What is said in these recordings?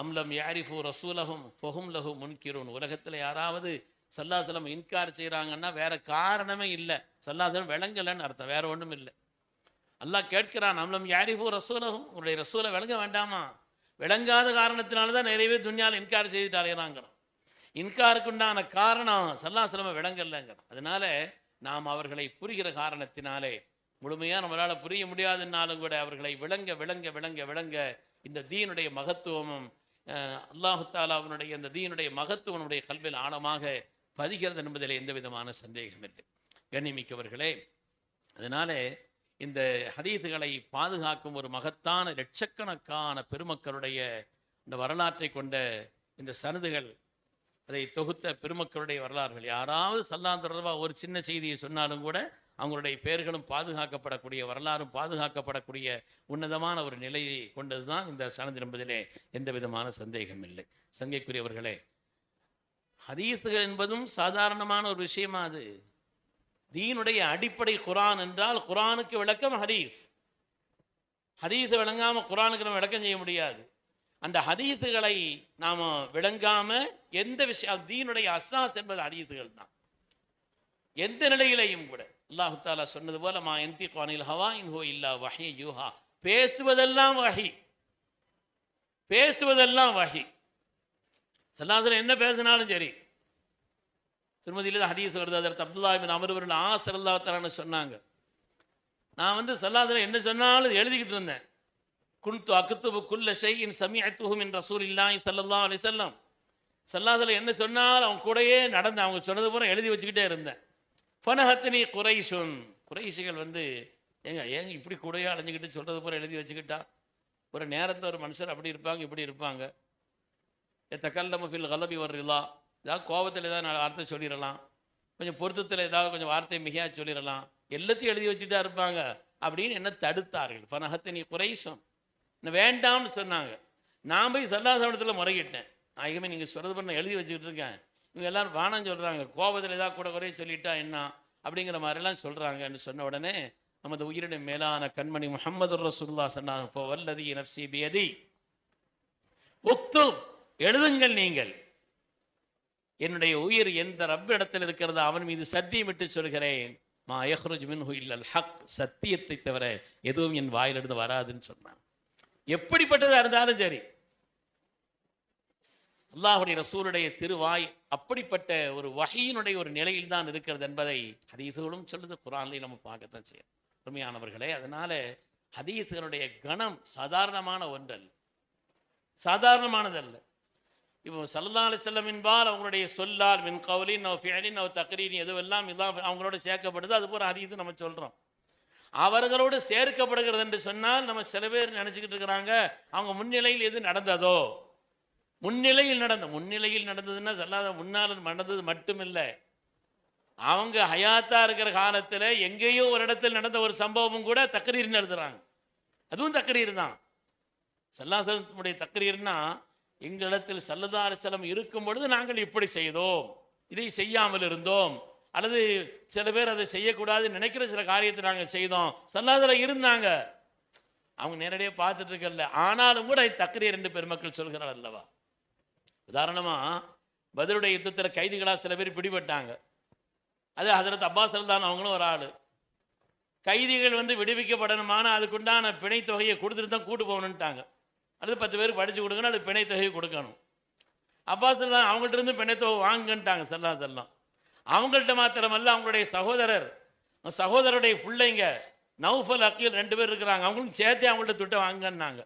அம்லம் யாரிஃபு ரசூலகும் ஃபொஹும் லஹு முன்கிரூன். உலகத்தில் யாராவது சல்லாசலம் இன்கார் செய்கிறாங்கன்னா வேற காரணமே இல்லை. சல்லாசலம் விளங்கலைன்னு அர்த்தம் வேற ஒன்றும் இல்லை. அல்லாஹ் கேட்கிறான் அம்லம் யாரிஃபு ரசூலகும் உங்களுடைய ரசூலை விளங்க வேண்டாமா? விளங்காத காரணத்தினால தான் நிறைய பேர் துன்யால் இன்கார் செய்துட்டு அலையிறாங்கிறோம் இன்காருக்குண்டான காரணம் சல்லாசலமை விளங்கலைங்கிறோம் அதனால நாம் அவர்களை புரிகிற காரணத்தினாலே முழுமையாக நம்மளால் புரிய முடியாதுன்னாலும் கூட அவர்களை விளங்க விளங்க விளங்க விளங்க இந்த தீனுடைய மகத்துவமும் அஹ், தாலா அவனுடைய அந்த தீனுடைய மகத்துவனுடைய கல்வியில் ஆழமாக பதிகிறது என்பதில் எந்த விதமான சந்தேகம் இல்லை. கண்ணிமிக்கவர்களே அதனாலே இந்த ஹதீஸுகளை பாதுகாக்கும் ஒரு மகத்தான லட்சக்கணக்கான பெருமக்களுடைய இந்த வரலாற்றை கொண்ட இந்த சனதுகள் அதை தொகுத்த பெருமக்களுடைய வரலாறுகள். யாராவது சல்லான் தொடர்பாக ஒரு சின்ன செய்தியை சொன்னாலும் கூட அவங்களுடைய பெயர்களும் பாதுகாக்கப்படக்கூடிய வரலாறும் பாதுகாக்கப்படக்கூடிய உன்னதமான ஒரு நிலையை கொண்டது தான் இந்த சனது என்பதிலே எந்த விதமான சந்தேகம் இல்லை. சங்கைக்குரியவர்களே ஹதீஸுகள் என்பதும் சாதாரணமான ஒரு விஷயமா அது. தீனுடைய அடிப்படை குரான் என்றால் குரானுக்கு விளக்கம் ஹதீஸ். ஹதீஸை விளங்காமல் குரானுக்கு நம்ம விளக்கம் செய்ய முடியாது. அந்த ஹதீஸுகளை நாம் விளங்காம எந்த விஷயம் தீனுடைய அசாஸ் என்பது ஹதீஸுகள் தான். எந்த நிலையிலையும் கூட. அல்லாஹு தாலா சொன்னது போல மா எந்தி குவானில் ஹவா இன்ஹோ இல்லா வஹி யூஹா. பேசுவதெல்லாம் வஹி. பேசுவதெல்லாம் வஹி. சல்லாசலம் என்ன பேசினாலும் சரி. திருமதியில் ஹதீஸ் வருது. அதற்கு அப்துல்லா பின் அமர்வர்கள் ஆசர் அல்லாத்தான்னு சொன்னாங்க. நான் வந்து சல்லாசலம் என்ன சொன்னாலும் எழுதிக்கிட்டு இருந்தேன். குன்து அக்குத்துபு குல்ல ஷையின் சமிஅத்துஹும் ரசூல் இல்லாய் ஸல்லல்லாஹு அலி செல்லம் சல்லாசலம் என்ன சொன்னாலும் அவன் கூடயே நடந்து அவங்க சொன்னது பூரா எழுதி வச்சுக்கிட்டே இருந்தேன். ஃபனஹத்தினி குறைஷுன் குறைஷிகள் வந்து ஏங்க ஏங்க இப்படி கூடயே அலைஞ்சிக்கிட்டு சொல்கிறது பூரா எழுதி வச்சுக்கிட்டா? ஒரு நேரத்தில் ஒரு மனுஷர் அப்படி இருப்பாங்க இப்படி இருப்பாங்க. தக்கல்லம ஃபில் கலபி வர்றதா ஏதாவது கோபத்தில் ஏதாவது நாலு வார்த்தை சொல்லிடலாம் கொஞ்சம் பொருத்தத்தில் ஏதாவது கொஞ்சம் வார்த்தை மிகையாக சொல்லிடலாம் எல்லாத்தையும் எழுதி வச்சுட்டா இருப்பாங்க. அப்படின்னு என்ன தடுத்தார்கள். ஃபனஹத்தினி குறைஷும் வேண்டாம்னு சொன்னாங்க. நான் போய் சல்லாசவனத்தில் முறையிட்டேன். நாயகமே நீங்கள் சொல்கிறது பண்ண எழுதி வச்சுக்கிட்டு இருக்கேன். இவங்க எல்லாரும் வானம் சொல்கிறாங்க கோபத்தில் ஏதாவது கூட குறைய சொல்லிட்டா என்ன? அப்படிங்கிற மாதிரிலாம் சொல்கிறாங்கன்னு சொன்ன உடனே நமது உயிரினுடைய மேலான கண்மணி முகமது ரசூல்லா சொன்னாங்க வல்லதி நப்சி பியதி. உக்து எழுதுங்கள் நீங்கள். என்னுடைய உயிர் எந்த ரப்பிடத்தில் இருக்கிறதோ அவன் மீது சத்தியமிட்டு சொல்கிறேன். மா யஹ்ருஜ் மின்ஹு இல்லல் ஹக் சத்தியத்தை தவிர எதுவும் என் வாயிலிருந்து வராதுன்னு சொன்னான் எப்படிப்பட்டதாக இருந்தாலும் சரி. அல்லாஹுடைய ரசூலுடைய திருவாய் அப்படிப்பட்ட ஒரு வகையினுடைய ஒரு நிலையில் தான் இருக்கிறது என்பதை ஹதீசுகளும் சொல்லுது குரான்லையும் நம்ம பார்க்கத்தான் செய்யும் உண்மையானவர்களே அதனால ஹதீசுகளுடைய கணம் சாதாரணமான ஒன்றல்ல. சாதாரணமானதல்ல. இப்போ சல்லா அலி செல்லமின்பால் அவங்களுடைய சொல்லால் மின் கவுலின் நோ ஃபியலின் நோ தக்ரீன் எதுவெல்லாம் இதான் அவங்களோட சேர்க்கப்படுது அது போல ஹதீஸ் நம்ம சொல்கிறோம் அவர்களோடு சேர்க்கப்படுகிறது என்று சொன்னால் நம்ம சில பேர் நினச்சிக்கிட்டு இருக்கிறாங்க அவங்க முன்னிலையில் எது நடந்ததோ? முன்னிலையில் நடந்த முன்னிலையில் நடந்ததுன்னா சொல்லாத முன்னால் நடந்தது மட்டுமில்லை. அவங்க ஹயாத்தா இருக்கிற காலத்தில் எங்கேயோ ஒரு இடத்தில் நடந்த ஒரு சம்பவமும் கூட தக்கரீர் எழுதுறாங்க. அதுவும் தக்கரீர் தான். சல்லாசலமுடைய தக்கரீர்னா எங்களிடத்தில் சல்லதா இருக்கும் பொழுது நாங்கள் இப்படி செய்தோம். இதை செய்யாமல் இருந்தோம். அல்லது சில பேர் அதை செய்யக்கூடாதுன்னு நினைக்கிற சில காரியத்தை நாங்கள் செய்தோம். சல்லாதல இருந்தாங்க. அவங்க நேரடியாக பார்த்துட்டு இருக்கல. ஆனாலும் கூட தக்கரிய ரெண்டு பெருமக்கள் சொல்கிறார் அல்லவா? உதாரணமாக பதிலுடைய யுத்தத்தில் கைதிகளாக சில பேர் பிடிபட்டாங்க. அது ஹசரத் அப்பாஸ் தான் அவங்களும் ஒரு ஆள். கைதிகள் வந்து விடுவிக்கப்படணுமானால் அதுக்குண்டான பிணை தொகையை கொடுத்துட்டு தான் கூட்டு போகணுன்ட்டாங்க அல்லது பத்து பேருக்கு படித்து கொடுக்கணும் அது பிணை தொகையை கொடுக்கணும். அப்பாஸ் தான் அவங்கள்ட்ட இருந்து பிணை தொகை வாங்குன்ட்டாங்க செல்லா அவங்கள்ட்ட மாத்திரமல்ல அவங்களுடைய சகோதரர். சகோதரருடைய பிள்ளைங்க நௌஃபல் அக்கீல் ரெண்டு பேர் இருக்கிறாங்க. அவங்களும் சேர்த்து அவங்கள்ட்ட துட்டை வாங்கன்னாங்க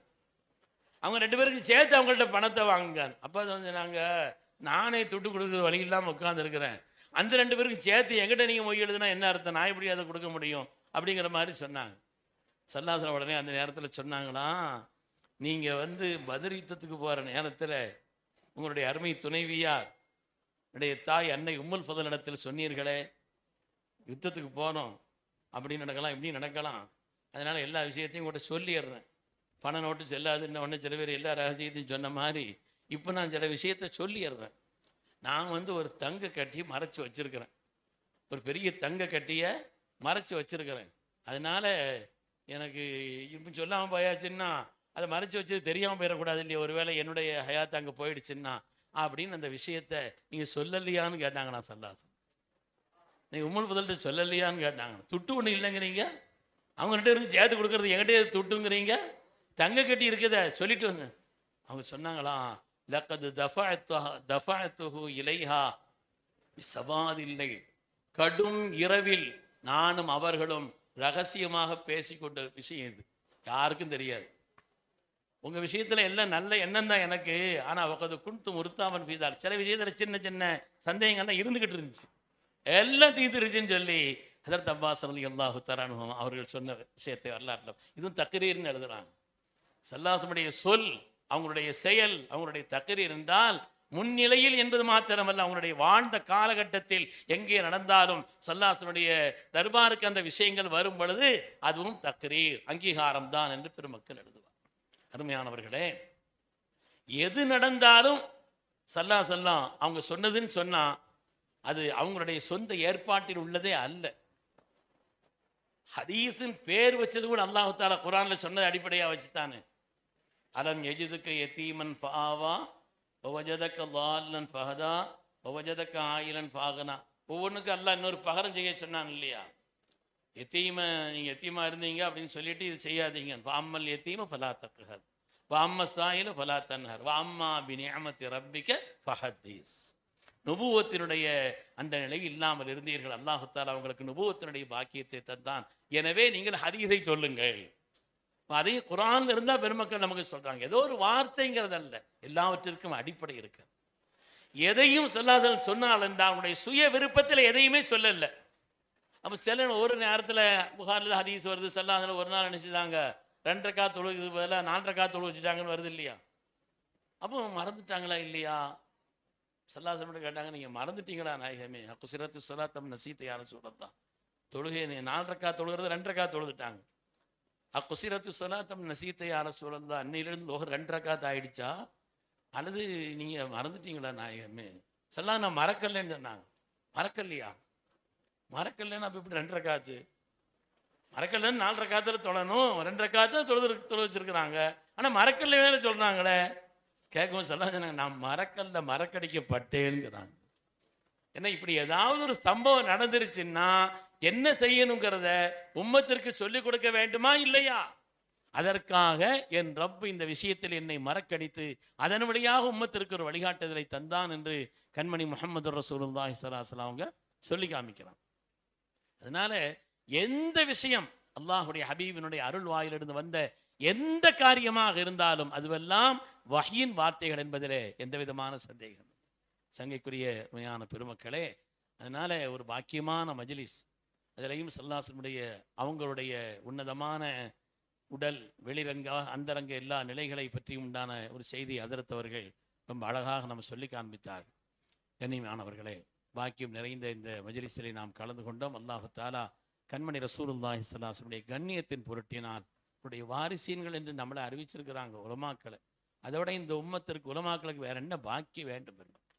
அவங்க ரெண்டு பேருக்கு சேர்த்து அவங்கள்ட்ட பணத்தை வாங்குங்க அப்போ வந்து நாங்கள் நானே துட்டு கொடுக்குற வழி இல்லாமல் உட்காந்துருக்கிறேன் அந்த ரெண்டு பேருக்கும் சேர்த்து எங்கிட்ட நீங்கள் மொய் எழுதுனா என்ன அர்த்தம்? நான் எப்படி அதை கொடுக்க முடியும்? அப்படிங்கிற மாதிரி சொன்னாங்க. சல்லாசலம் உடனே அந்த நேரத்தில் சொன்னாங்களாம் நீங்கள் வந்து பதில் யுத்தத்துக்கு போகிற நேரத்தில் உங்களுடைய அருமை துணைவியார் என்னுடைய தாய் அன்னை உம்முல் ஃபதல் இடத்தில் சொன்னீர்களே யுத்தத்துக்கு போனோம் அப்படி நடக்கலாம் இப்படி நடக்கலாம். அதனால் எல்லா விஷயத்தையும் கூட சொல்லிடுறேன். பண நோட்டு செல்லாதுன்னு ஒன்று சில பேர் எல்லா ரகசியத்தையும் சொன்ன மாதிரி இப்போ நான் சில விஷயத்த சொல்லிடுறேன். நான் வந்து ஒரு தங்க கட்டி மறைச்சி வச்சிருக்கிறேன். ஒரு பெரிய தங்க கட்டியை மறைச்சி வச்சிருக்கிறேன். அதனால் எனக்கு இப்போ சொல்லாமல் போயாச்சுன்னா அதை மறைச்சி வச்சு தெரியாமல் போயிடக்கூடாது இல்லையா? ஒருவேளை என்னுடைய ஹயாத் அங்கே போயிடுச்சுன்னா அப்படின்னு அந்த விஷயத்த நீங்கள் சொல்லலையான்னு கேட்டாங்க நான் சல்லாசன். நீங்கள் உம்மல் முதல்கிட்ட சொல்லலையான்னு கேட்டாங்க துட்டு ஒன்று இல்லைங்கிறீங்க. அவங்ககிட்ட இருந்து சேர்த்து கொடுக்குறது எங்கிட்டே துட்டுங்கிறீங்க. தங்க கட்டி இருக்குத சொல்லிட்டு வந்து அவங்க சொன்னாங்களா லக்கது தஃபா தஃபாத்துஹு இலைஹா. சபாதில்லை கடும் இரவில் நானும் அவர்களும் ரகசியமாக பேசிக்கொண்ட விஷயம் இது. யாருக்கும் தெரியாது. உங்கள் விஷயத்தில் எல்லாம் நல்ல எண்ணம் தான் எனக்கு. ஆனால் உக்கது குண்டு முறுத்தாமன் பீதார் சில விஷயத்தில் சின்ன சின்ன சந்தேகங்கள்லாம் இருந்துக்கிட்டு இருந்துச்சு. எல்லாம் தீர்த்துருச்சுன்னு சொல்லி அதற்கு அப்பாஸ் அலி அல்லாஹு தரானுபவம் அவர்கள் சொன்ன விஷயத்தை வரலாற்றில் இதுவும் தக்கரீர்னு எழுதுறாங்க. சல்லாசமுடைய சொல் அவங்களுடைய செயல் அவங்களுடைய தக்கரீர் என்றால் முன்னிலையில் என்பது மாத்திரமல்ல அவங்களுடைய வாழ்ந்த காலகட்டத்தில் எங்கே நடந்தாலும் சல்லாசனுடைய தர்பாருக்கு அந்த விஷயங்கள் வரும் பொழுது அதுவும் தக்கரீர் அங்கீகாரம் தான் என்று பெருமக்கள் எழுதுவார் அருமையானவர்களே எது நடந்தாலும் சல்லா சல்லாம் அவங்க சொன்னதுன்னு சொன்னா அது அவங்களுடைய சொந்த ஏற்பாட்டில் உள்ளதே அல்ல. ஹதீஸின் பேர் வச்சது கூட அல்லாஹு தாலா குரான்ல சொன்னது வச்சு தானே அலம் எஜிதுக்க எத்தீமன் ஃபாவா ஒவஜதக்க வாலன் ஃபஹதா ஒவஜதக்க ஆயிலன் ஃபாகனா ஒவ்வொன்றுக்கு அல்லாஹ் இன்னொரு பகரம் செய்ய சொன்னான் இல்லையா? எத்தீம நீங்கள் எத்தீமா இருந்தீங்க அப்படின்னு சொல்லிட்டு இது செய்யாதீங்க. வாம்மல் எத்தீம ஃபலா தக்குகர் வாம்ம சாயில ஃபலா தன்ஹர். வாம்மா பினியமத்தி ரப்பிக்க ஃபஹத்தீஸ். நுபுவத்தினுடைய அந்த நிலை இல்லாமல் இருந்தீர்கள். அல்லாஹுத்தால் அவங்களுக்கு நுபுவத்தினுடைய பாக்கியத்தை தந்தான். எனவே நீங்கள் ஹதீஸை சொல்லுங்கள். அதே குரான் இருந்தால் பெருமக்கள் நமக்கு சொல்கிறாங்க ஏதோ ஒரு வார்த்தைங்கிறது அல்ல. எல்லாவற்றிற்கும் அடிப்படை இருக்கு. எதையும் சொல்லாதல் சொன்னால் என்றால் அவனுடைய சுய விருப்பத்தில் எதையுமே சொல்லலை. அப்போ சில ஒரு நேரத்தில் புகாரில் ஹதீஸ் வருது சொல்லாதல ஒரு நாள் நினச்சிதாங்க ரெண்டரைக்கா தொழுகு பதிலாக நாலரைக்கா தொழு வச்சுட்டாங்கன்னு வருது இல்லையா? அப்போ மறந்துட்டாங்களா இல்லையா? சல்லாசம் கேட்டாங்க நீங்கள் மறந்துட்டீங்களா நாயகமே? அப்போ சிரத்து சொல்லாத்தம் நசீத்தை யாரும் சொல்லத்தான் தொழுகை நாலரைக்கா தொழுகிறது ரெண்டரைக்கா தொழுதுட்டாங்க. அக்குசிரத்து சொல்லாத்தம் நசீத்தை யார சொல்லந்தா அன்னையிலிருந்து லோகம் ரெண்டரை ரக்காத்து ஆயிடுச்சா? அல்லது நீங்கள் மறந்துட்டீங்களா நாயகமே? சொல்லா நான் மறக்கலைன்னு சொன்னாங்க. மறக்கலையா? மறக்கலைன்னா அப்போ இப்படி ரெண்டரை காத்து? மறக்கலைன்னு நாலரை காத்தில் தொழணும் ரெண்டரை காத்து தொழுது தொழு வச்சிருக்கிறாங்க. ஆனால் மறக்கலைன்னு சொல்கிறாங்களே கேட்கவும் சொல்ல நான் மறக்கல்ல மறக்கடிக்கப்பட்டேங்கிறாங்க ஏன்னா இப்படி ஏதாவது ஒரு சம்பவம் நடந்துருச்சுன்னா என்ன செய்யணுங்கிறத உம்மத்திற்கு சொல்லிக் கொடுக்க வேண்டுமா இல்லையா? அதற்காக என் ரப்பு இந்த விஷயத்தில் என்னை மறக்கடித்து அதன் வழியாக உம்மத்திற்கு ஒரு வழிகாட்டுதலை தந்தான் என்று கண்மணி முகமது ரசூலுல்லாஹி சலாஹ் அவங்க சொல்லி காமிக்கிறான் அதனால எந்த விஷயம் அல்லாஹுடைய ஹபீபினுடைய அருள் வாயிலிருந்து வந்த எந்த காரியமாக இருந்தாலும் அதுவெல்லாம் வகையின் வார்த்தைகள் என்பதிலே எந்த விதமான சந்தேகம் சங்கைக்குரிய உண்மையான பெருமக்களே அதனால ஒரு பாக்கியமான மஜ்லிஸ். அதிலையும் சல்லாசனுடைய அவங்களுடைய உன்னதமான உடல் வெளிரங்க அந்தரங்க எல்லா நிலைகளை பற்றியும் உண்டான ஒரு செய்தி அதிர்த்தவர்கள் ரொம்ப அழகாக நம்ம சொல்லி காண்பித்தார்கள். கண்ணியமானவர்களே பாக்கியம் நிறைந்த இந்த மஜ்லிஸிலே நாம் கலந்து கொண்டோம். அல்லாஹு தாலா கண்மணி ரசூலுல்லாஹி ஸல்லல்லாஹு கண்ணியத்தின் பொருட்டினால் உடைய வாரிசீன்கள் என்று நம்மளை அறிவிச்சிருக்கிறாங்க உலமாக்களை. அதோட இந்த உம்மத்திற்கு உலமாக்களுக்கு வேற என்ன பாக்கியம் வேண்டும் பெருமக்கள்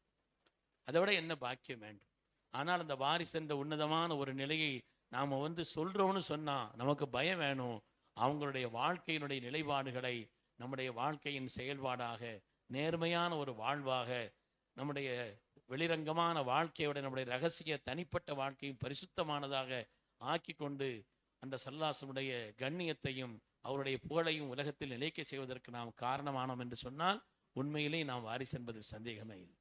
அதோட என்ன பாக்கியம் வேண்டும்? ஆனால் அந்த வாரிசு என்ற உன்னதமான ஒரு நிலையை நாம் வந்து சொல்கிறோம்னு சொன்னால் நமக்கு பயம் வேணும். அவங்களுடைய வாழ்க்கையினுடைய நிலைப்பாடுகளை நம்முடைய வாழ்க்கையின் செயல்பாடாக நேர்மையான ஒரு வாழ்வாக நம்முடைய வெளிரங்கமான வாழ்க்கையோட நம்முடைய ரகசிய தனிப்பட்ட வாழ்க்கையும் பரிசுத்தமானதாக ஆக்கி கொண்டு அந்த சல்லாசனுடைய கண்ணியத்தையும் அவருடைய புகழையும் உலகத்தில் நிலைக்க செய்வதற்கு நாம் காரணமானோம் என்று சொன்னால் உண்மையிலே நாம் வாரிசு என்பதில் சந்தேகமே இல்லை.